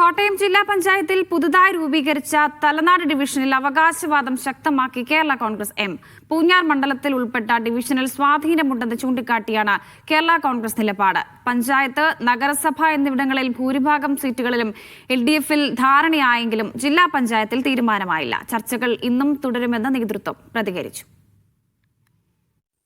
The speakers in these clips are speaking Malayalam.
കോട്ടയം ജില്ലാ പഞ്ചായത്തിൽ പുതുതായി രൂപീകരിച്ച തലനാട് ഡിവിഷനിൽ അവകാശവാദം ശക്തമാക്കി കേരള കോൺഗ്രസ് എം. പൂഞ്ഞാർ മണ്ഡലത്തിൽ ഉൾപ്പെട്ട ഡിവിഷനിൽ സ്വാധീനമുണ്ടെന്ന് ചൂണ്ടിക്കാട്ടിയാണ് കേരള കോൺഗ്രസ് നിലപാട്. പഞ്ചായത്ത് നഗരസഭ എന്നിവിടങ്ങളിൽ ഭൂരിഭാഗം സീറ്റുകളിലും എൽ ഡി എഫിൽ ധാരണയായെങ്കിലും ജില്ലാ പഞ്ചായത്തിൽ തീരുമാനമായില്ല. ചർച്ചകൾ ഇന്നും തുടരുമെന്ന് നേതൃത്വം പ്രതികരിച്ചു.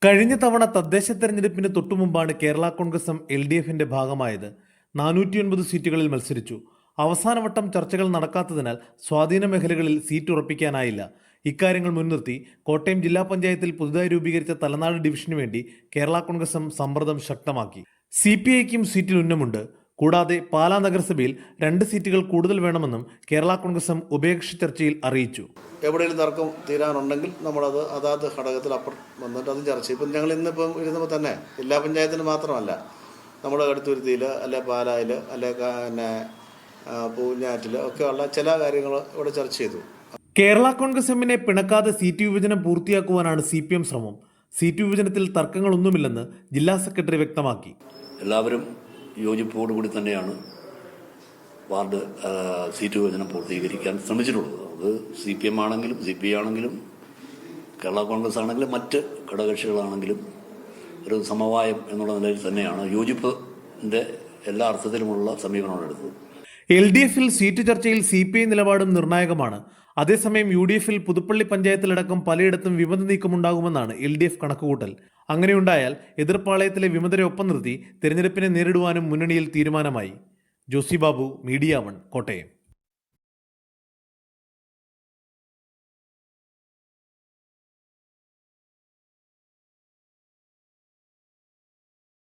കഴിഞ്ഞ തവണ തദ്ദേശ തെരഞ്ഞെടുപ്പിന് തൊട്ടുമുമ്പാണ് Kerala Congress M L D എഫിന്റെ ഭാഗമായത്. നാനൂറ്റിയൊൻപത് സീറ്റുകളിൽ മത്സരിച്ചു. അവസാനവട്ടം ചർച്ചകൾ നടക്കാത്തതിനാൽ സ്വാധീന മേഖലകളിൽ സീറ്റ് ഉറപ്പിക്കാനായില്ല. ഇക്കാര്യങ്ങൾ മുൻനിർത്തി കോട്ടയം ജില്ലാ പഞ്ചായത്തിൽ പുതുതായി രൂപീകരിച്ച തലനാട് ഡിവിഷനു വേണ്ടി കേരള കോൺഗ്രസും സമ്മർദ്ദം ശക്തമാക്കി. സി പി ഐക്കും സീറ്റിൽ ഉന്നമുണ്ട്. കൂടാതെ പാലാ നഗരസഭയിൽ രണ്ട് സീറ്റുകൾ കൂടുതൽ വേണമെന്നും കേരള കോൺഗ്രസും ഉഭയകക്ഷി ചർച്ചയിൽ അറിയിച്ചു. എവിടെയെങ്കിലും തർക്കം തീരാനുണ്ടെങ്കിൽ നമ്മളത് അതാത് ഘടകത്തിൽ അപ്പുറം വന്നിട്ട് അതും ചർച്ച ഇപ്പം ഞങ്ങൾ ഇന്നിപ്പം ഇരുന്നപ്പോൾ തന്നെ ജില്ലാ പഞ്ചായത്തിന് മാത്രമല്ല നമ്മുടെ അടുത്തുരുത്തിയിൽ അല്ലെ പാലായിൽ അല്ലെ പിന്നെ പൂഞ്ഞാറ്റിൽ ഒക്കെയുള്ള ചില കാര്യങ്ങൾ ഇവിടെ ചർച്ച ചെയ്തു. കേരള കോൺഗ്രസ് എമ്മിനെ പിണക്കാതെ സീറ്റ് വിഭജനം പൂർത്തിയാക്കുവാനാണ് സി പി എം ശ്രമം. സീറ്റ് വിഭജനത്തിൽ തർക്കങ്ങളൊന്നുമില്ലെന്ന് ജില്ലാ സെക്രട്ടറി വ്യക്തമാക്കി. എല്ലാവരും യോജിപ്പോടുകൂടി തന്നെയാണ് വാർഡ് സീറ്റ് വിഭജനം പൂർത്തീകരിക്കാൻ ശ്രമിച്ചിട്ടുള്ളത്. അത് സി പി എം ആണെങ്കിലും സി പി ഐ ആണെങ്കിലും കേരള കോൺഗ്രസ് ആണെങ്കിലും മറ്റ് ഘടകകക്ഷികളാണെങ്കിലും ഒരു സമവായം എന്നുള്ള നിലയിൽ തന്നെയാണ് യോജിപ്പിന്റെ എല്ലാ അർത്ഥത്തിലുമുള്ള സമീപനമാണ് എടുത്തത് എൽ ഡി എഫിൽ സീറ്റ് ചർച്ചയിൽ സി പി ഐ നിലപാടും നിർണായകമാണ്. അതേസമയം യു ഡി എഫിൽ പുതുപ്പള്ളി പഞ്ചായത്തിലടക്കം പലയിടത്തും വിമത നീക്കമുണ്ടാകുമെന്നാണ് എൽ ഡി എഫ് കണക്കുകൂട്ടൽ. അങ്ങനെയുണ്ടായാൽ എതിർപ്പാളയത്തിലെ വിമതരെ ഒപ്പം നിർത്തി തെരഞ്ഞെടുപ്പിനെ നേരിടുവാനും മുന്നണിയിൽ തീരുമാനമായി. Josy Babu media one Kottayam.